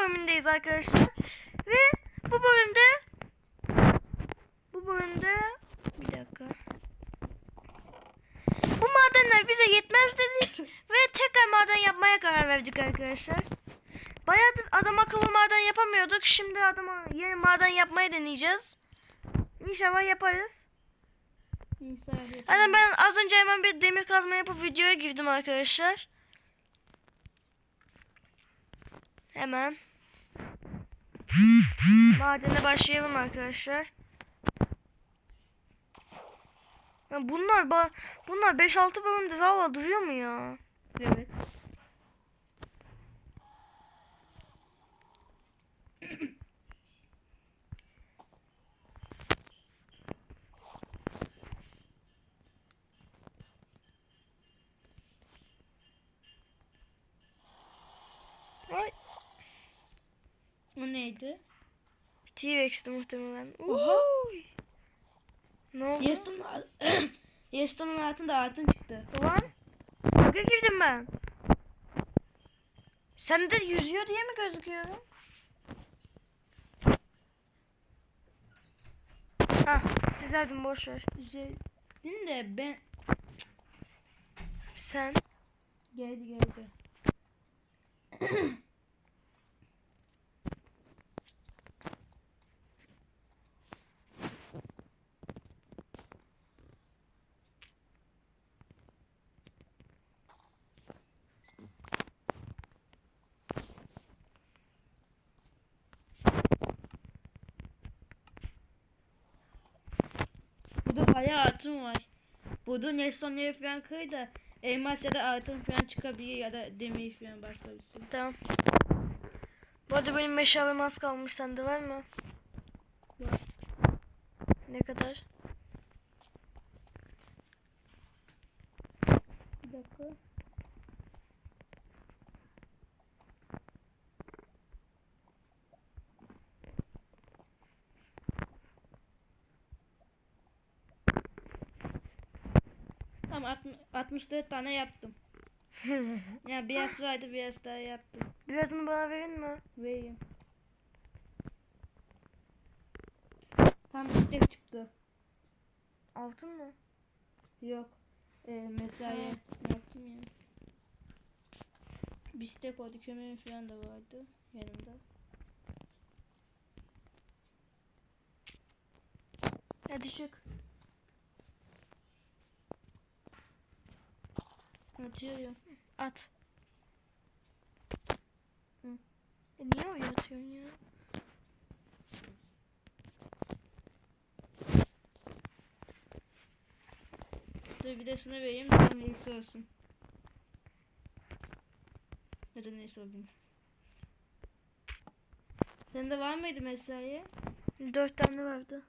bölümündeyiz arkadaşlar. Ve bu bölümde bu bölümde bir dakika. Bu madenler bize yetmez dedik ve tekrar maden yapmaya karar verdik arkadaşlar. Bayağıdır adam akıllı maden yapamıyorduk. Şimdi adama yeni maden yapmayı deneyeceğiz. İnşallah yaparız. Aynen ben az önce hemen bir demir kazma yapıp videoya girdim arkadaşlar. Hemen. Madene başlayalım arkadaşlar. Ya bunlar bunlar 5-6 bölümdür hala duruyor mu ya? Evet. Neydi? T-Rex'ti muhtemelen. Oha. Ne oldu? Yeston'un Yeston'un altında altın çıktı. Ulan. Bug'a girdim ben. Sen de yüzüyor diye mi gözüküyorum? Hah düzeldim boş ver. Düzeldin de ben Sen geldi geldi. Altın var. Burada Nelson'ları falan kır da elmas ya da altın falan çıkabilir ya da demir falan başka bir şey. tamam. Bu arada benim meşalem az kalmış. Sende var mı? Var. Ne kadar? Bir dakika. 60 64 tane yaptım. Ya biraz vardı biraz daha yaptım. Birazını bana verin mi? Vereyim. Tam istek çıktı. Altın mı? Yok. Ee, mesai yaptım ya. Bistek oldu kömür falan da vardı yanımda. Hadi çık. Atıyorum. At. Hı. E niye oraya atıyorsun ya? Dur bir de şunu vereyim de neyse olsun. Da neyse olsun. Sende var mıydı mesai? Dört tane vardı.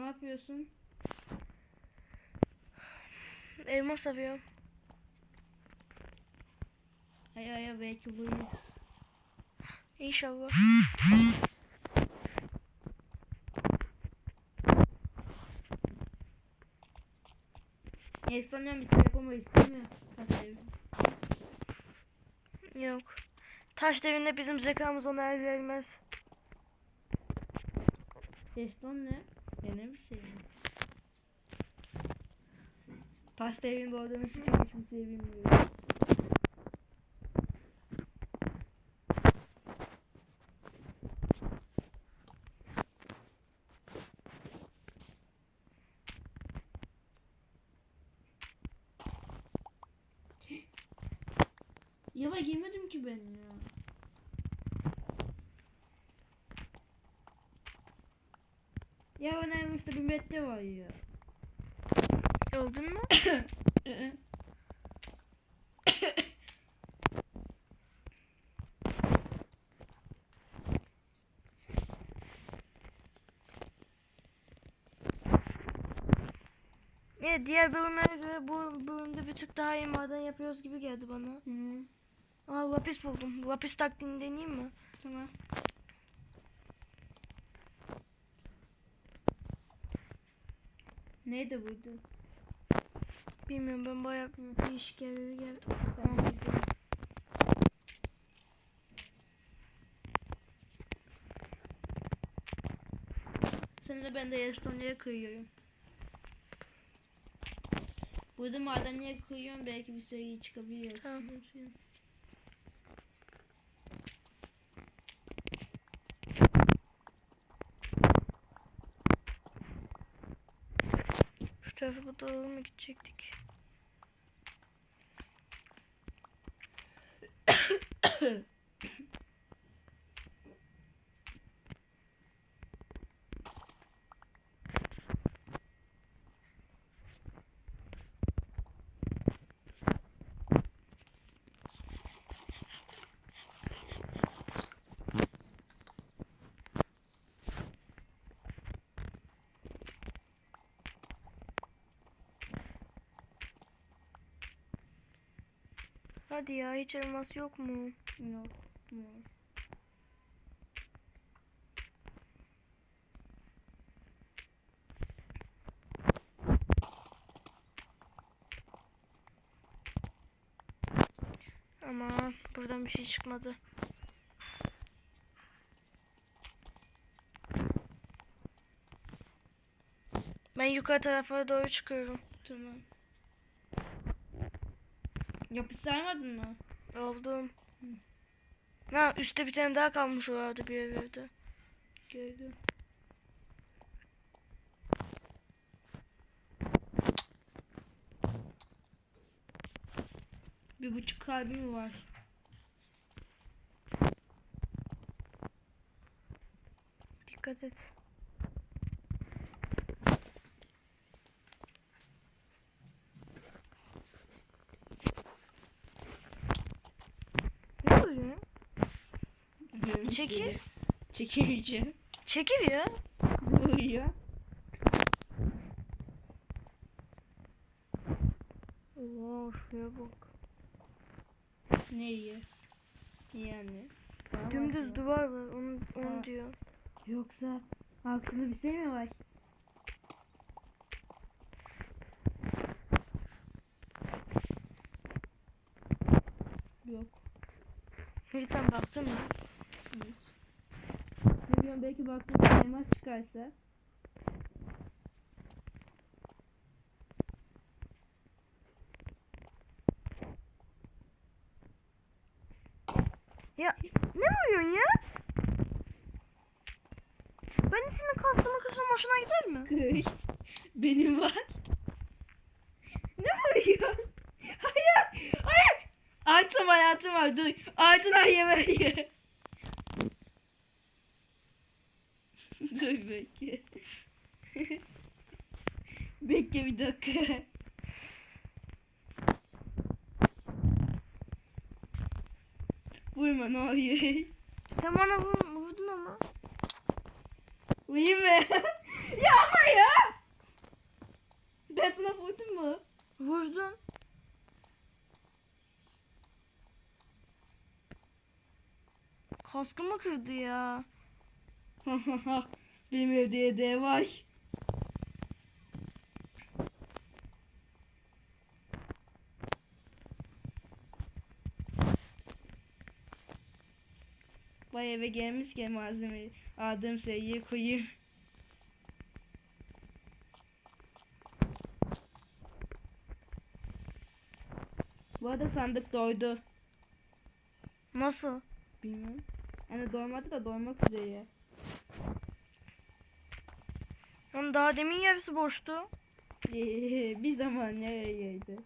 Ne yapıyorsun? Elmas arıyorum. Ay ay ay, belki buluruz. İnşallah. Estonya bir telefonu istemiyor. Yok. Taş devrinde bizim zekamız ona el vermez. Eston ne? Şey mi? Pasta evinde olduğumuz için hiçbir şey bilmiyorum. Ya bak yemedim ki ben ya. Metre var ya. Öldün mü? Evet diğer bölümlere göre bu bölümde bir tık daha iyi maden yapıyoruz gibi geldi bana. Hı, Aa lapis buldum. Lapis taktiğini deneyeyim mi? tamam. Neydi buydu? Bilmiyorum ben bayağı bir değişik yerlere geldim. Tamam buydu. Şimdi ben de yarıştonları kıyıyorum. Burada madenleri kıyıyorum belki bir sayı çıkabilir. Tamam. Şu tarafa doğru mu gidecektik? Hadi ya hiç elmas yok mu? Yok. Yok. Aman buradan bir şey çıkmadı. Ben yukarı tarafa doğru çıkıyorum. Tamam. Yapı saymadın mı? Oldum. Ha üstte bir tane daha kalmış orada bir evde. Gördüm. Bir buçuk kalbim var. Dikkat et. Ne oluyor? Çekil. Çekemeyeceğim. Çekil ya. Ne oluyor? Oo şuraya bak. Ne iyi? Yani. Daha Dümdüz var. duvar var. Onu, onu Ha. diyor. Yoksa aksında bir şey mi var? Yok. Cidden baktın mı? Bileyim belki baktığında elmas çıkarsa. Ya ne vuruyorsun ya? Ben de senin kastımı kırsam hoşuna gider mi? Kıy. Benim var. Ne vuruyor? Hayır. Hayır. Altın var altın var dur. Altın var yeme dur bekle. bekle bir dakika. Vurma ne oluyor? Sen bana vur, vurdun ama. Vurayım mı? ya ama ya. Ben sana vurdum mu? Vurdun. Kaskımı kırdı ya. Benim evde hediye var. Vay eve gelmişken malzemeyi aldığım şeyi koyayım. Bu arada sandık doydu. Nasıl? Bilmiyorum. Yani doymadı da doymak üzere. Lan daha demin yarısı boştu. bir zaman nereyeydi?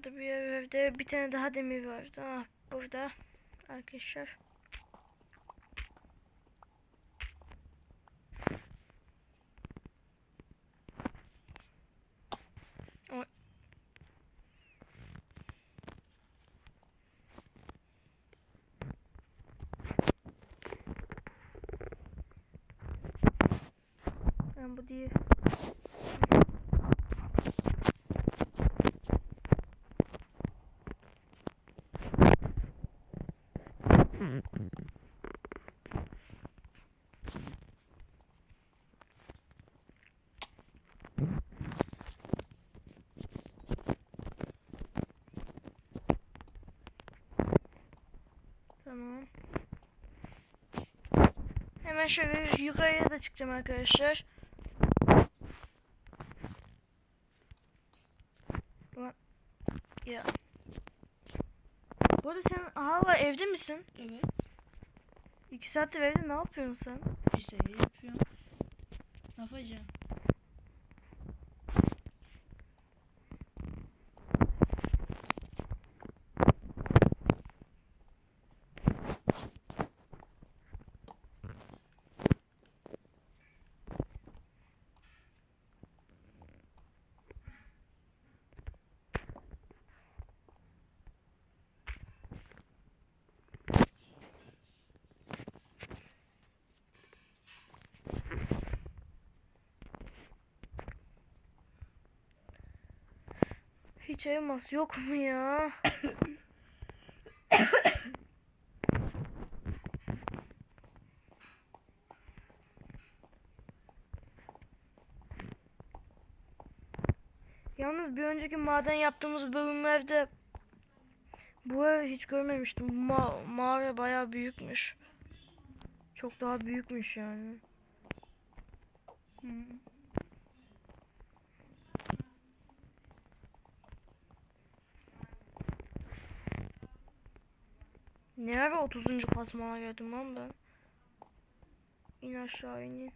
Vardı bir evde. Bir tane daha demir vardı. Ah burada. Arkadaşlar. Ben bu değil. Tamam. Hemen şöyle yukarıya da çıkacağım arkadaşlar. Ya. Bu arada sen hala evde misin? Evet. İki saattir evde ne yapıyorsun sen? Bir şey yapıyorum. Ne yapacağım? Hiç elmas yok mu ya? Yalnız bir önceki maden yaptığımız bölümlerde bu ev hiç görmemiştim. Ma mağara bayağı büyükmüş. Çok daha büyükmüş yani. Hı. Ne ara 30. katmana geldim lan ben. İn aşağı in.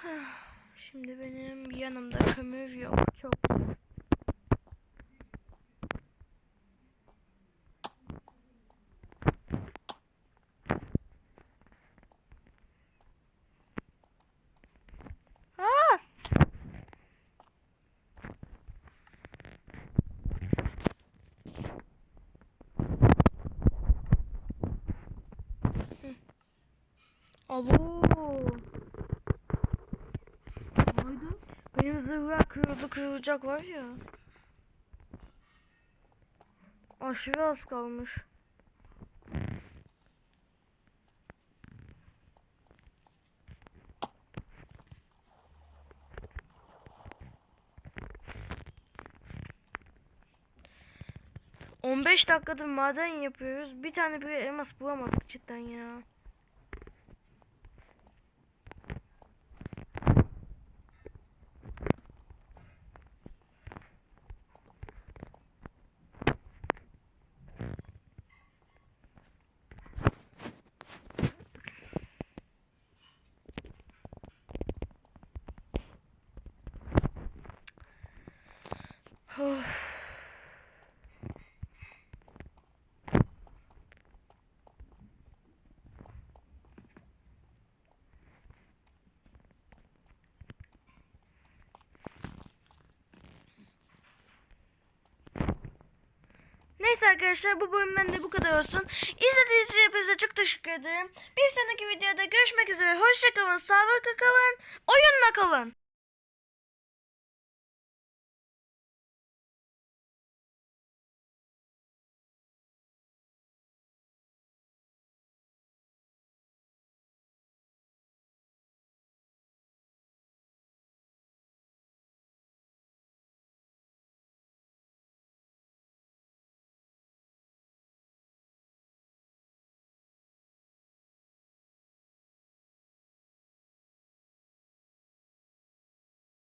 Şimdi benim yanımda kömür yok. Çok güzel. Aa! Hı. Abo. Oydu. Benim zırhlar kırıldı kırılacak var ya. Aşırı az kalmış. On beş dakikadır maden yapıyoruz. Bir tane bir elmas bulamadık cidden ya. Neyse arkadaşlar bu bölümden de bu kadar olsun. İzlediğiniz için hepinize çok teşekkür ederim. Bir sonraki videoda görüşmek üzere. Hoşçakalın, sağlıklı kalın, oyunla kalın.